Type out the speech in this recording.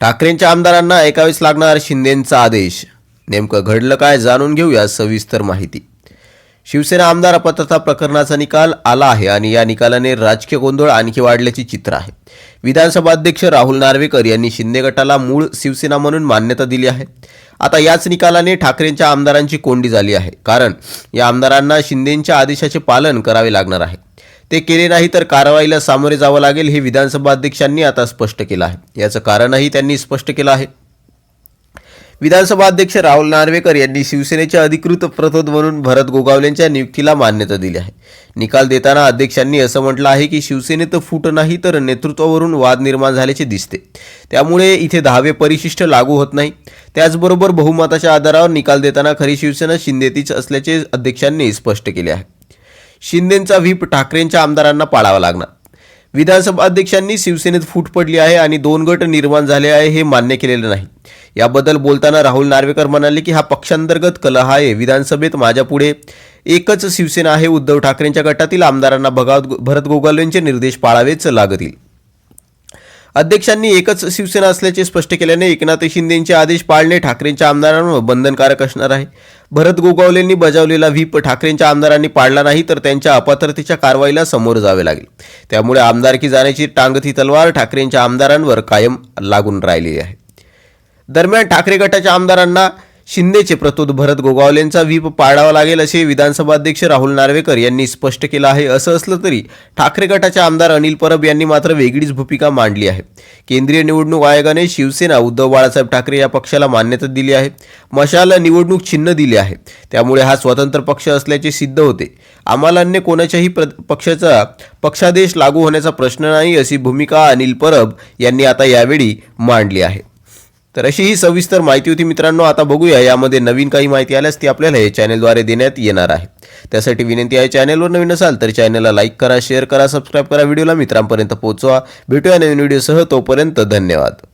ठाकरेंच्या आमदारांना ऐकावीच लागणार शिंदेंचा आदेश. नेमकं घडलं काय जाणून घेऊया सविस्तर माहिती. शिवसेना आमदार अपात्रता प्रकरणाचा निकाल आला आहे आणि या निकालाने राजकीय गोंधळ आणखी वाढल्याचे चित्र आहे. विधानसभा अध्यक्ष राहुल नार्वेकर यांनी शिंदे गटाला मूळ शिवसेना म्हणून मान्यता दिली आहे. आता याच निकालाने ठाकरेंच्या आमदारांची कोंडी झाली आहे. कारण या आमदारांना शिंदेंच्या आदेशाचे पालन करावे लागणार आहे. ते केले नाही तर कारवाईला सामोरे जावं लागेल हे विधानसभा अध्यक्षांनी आता स्पष्ट केलं आहे. याचं कारणही त्यांनी स्पष्ट केलं आहे. विधानसभा अध्यक्ष राहुल नार्वेकर यांनी शिवसेनेच्या अधिकृत प्रतोद म्हणून भरत गोगावलेंच्या नियुक्तीला मान्यता दिली आहे. निकाल देताना अध्यक्षांनी असं म्हटलं आहे की शिवसेनेत फूट नाही तर नेतृत्वावरून वाद निर्माण झाल्याचे दिसते. त्यामुळे इथे दहावे परिशिष्ट लागू होत नाही. त्याचबरोबर बहुमताच्या आधारावर निकाल देताना खरी शिवसेना शिंदेतीच असल्याचे अध्यक्षांनी स्पष्ट केले आहे. शिंदेंचा व्हीप ठाकरेंच्या आमदारांना पाळावा लागणार. विधानसभा अध्यक्षांनी शिवसेनेत फूट पडली आहे आणि दोन गट निर्माण झाले आहे हे मान्य केलेलं नाही. याबद्दल बोलताना राहुल नार्वेकर म्हणाले की हा पक्षांतर्गत कलह आहे. विधानसभेत माझ्यापुढे एकच शिवसेना आहे. उद्धव ठाकरेंच्या गटातील आमदारांना भगावत भरत गोगावलेंचे निर्देश पाळावेच लागतील. अध्यक्षांनी एकच शिवसेना असल्याचे स्पष्ट केल्याने एकनाथ शिंदेचे आदेश पाळणे ठाकरेंच्या आमदारांवर बंधनकारक असणार आहे. भरत गोगावलेंनी बजावलेला व्हीप ठाकरेंच्या आमदारांनी पाळला नाही तर त्यांच्या अपात्रतेच्या कारवाईला समोर जावे लागेल. त्यामुळे आमदारकी जाण्याची टांगती तलवार ठाकरेंच्या आमदारांवर कायम लागून राहिली आहे. दरम्यान ठाकरे गटाच्या आमदारांना शिंदेचे प्रतोद भरत गोगावलेंचा व्हीप पाळावा लागेल असे विधानसभा अध्यक्ष राहुल नार्वेकर यांनी स्पष्ट केलं आहे. असं असलं तरी ठाकरे गटाचे आमदार अनिल परब यांनी मात्र वेगळीच भूमिका मांडली आहे. केंद्रीय निवडणूक आयोगाने शिवसेना उद्धव बाळासाहेब ठाकरे या पक्षाला मान्यता दिली आहे. मशाला निवडणूक चिन्ह दिले आहे. त्यामुळे हा स्वतंत्र पक्ष असल्याचे सिद्ध होते. आम्हाला अन्य कोणाच्याही प्र पक्षाचा पक्षादेश लागू होण्याचा प्रश्न नाही अशी भूमिका अनिल परब यांनी आता यावेळी मांडली आहे. तर अशी ही सविस्तर माहिती होती मित्रांनो. आता बघूया यामध्ये नवीन काही माहिती आल्यास ती आपल्याला हे चॅनेलद्वारे देण्यात येणार आहे. त्यासाठी विनंती आहे चॅनेलवर नवीन असाल तर चॅनलला लाईक करा शेअर करा सबस्क्राईब करा व्हिडिओला मित्रांपर्यंत पोहोचवा. भेटूया नवीन व्हिडिओसह तोपर्यंत धन्यवाद.